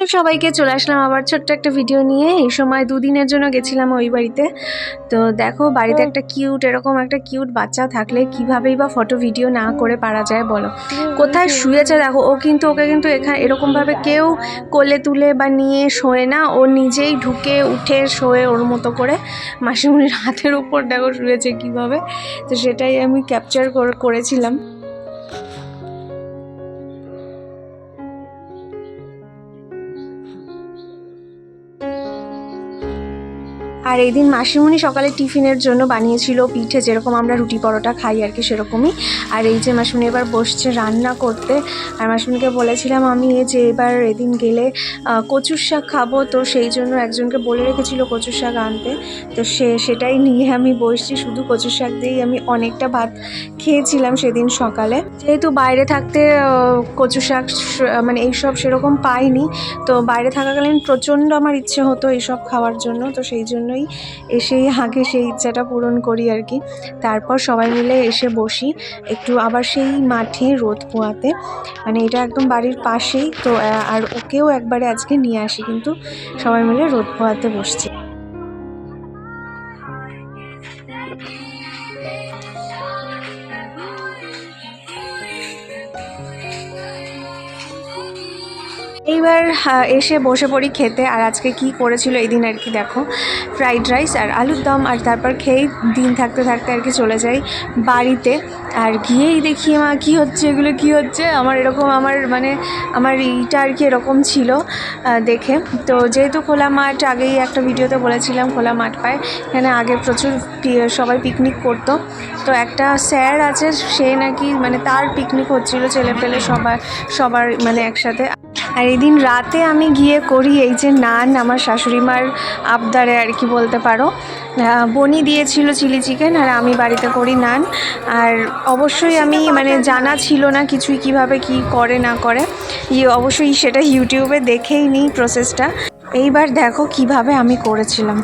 সবাইকে চলে আসলাম আবার ছোট্ট একটা ভিডিও নিয়ে। এই সময় দুদিনের জন্য গেছিলাম ওই বাড়িতে। তো দেখো বাড়িতে একটা কিউট এরকম একটা কিউট বাচ্চা থাকলে কিভাবেই বা ফটো ভিডিও না করে পারা যায় বলো? কোথায় শুয়েছে দেখো ও কিন্তু ওকে কিন্তু এখানে এরকমভাবে কেউ কোলে তুলে বা নিয়ে শোয় না। ও নিজেই ঢুকে উঠে শোয়ে ওর মতো করে। মাসিমুনির হাতের উপর দেখো শুয়েছে কীভাবে। তো সেটাই আমি ক্যাপচার করেছিলাম। আর এই দিন মাসিমণি সকালে টিফিনের জন্য বানিয়েছিল পিঠে, যেরকম আমরা রুটি পরোটা খাই আর কি সেরকমই। আর এই যে মাসিমণি এবার বসছে রান্না করতে, আর মাসিমণিকে বলেছিলাম আমি এই যে এবার এদিন গেলে কচুর শাক খাব, তো সেই জন্য একজনকে বলে রেখেছিল কচুর শাক আনতে। তো সে সেটাই নিয়ে আমি বসছি, শুধু কচুর শাক দিয়েই আমি অনেকটা ভাত খেয়েছিলাম সেদিন সকালে। যেহেতু বাইরে থাকতে কচু শাক মানে এইসব সেরকম পাইনি, তো বাইরে থাকাকালীন প্রচণ্ড আমার ইচ্ছে হতো এইসব খাওয়ার জন্য, তো সেই জন্যই এসেই আগে সেই ইচ্ছাটা পূরণ করি আর কি। তারপর সবাই মিলে এসে বসি, একটু আবার সেই মাঠে রোদ পোয়াতে। মানে এটা একদম বাড়ির পাশেই, তো আর ওকেও একবারে আজকে নিয়ে আসি, কিন্তু সবাই মিলে রোদ পোয়াতে বসছি। এইবার এসে বসে পড়ি খেতে, আর আজকে কি করেছিল এই দিন আর কি দেখো। ফ্রাইড রাইস আর আলুর দম, আর তারপর খেয়েই দিন থাকতে থাকতে আর কি চলে যাই বাড়িতে। আর গিয়েই দেখি, মা, কী হচ্ছে, এগুলো কী হচ্ছে? আমার এরকম, আমার মানে আমার এইটা আর কি এরকম ছিল দেখে। তো যেহেতু খোলা মাঠ, আগেই একটা ভিডিওতে বলেছিলাম, খোলা মাঠ পায়। এখানে আগে প্রচুর সবাই পিকনিক করতো। তো একটা স্যার আছে, সে নাকি মানে তার পিকনিক হচ্ছিল ছেলে পেলে সবার সবার মানে একসাথে। আর এদিন রাতে আমি গিয়ে করি এই যে নান আমার শাশুড়ি মার আবদারে আর কি বলতে পারো। বনি দিয়েছিল চিলি চিকেন আর আমি বাড়িতে করি নান। আর অবশ্যই আমি মানে জানা ছিল না কিছুই কীভাবে কি করে না করে। অবশ্যই সেটা ইউটিউবে দেখেই নিই প্রসেসটা এইবার দেখো কীভাবে আমি করেছিলাম।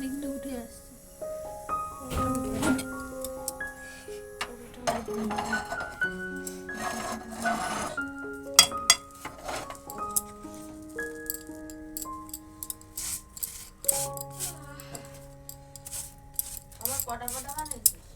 দিকটা উঠে আসছে আমার কটা কটা বানিয়েছিস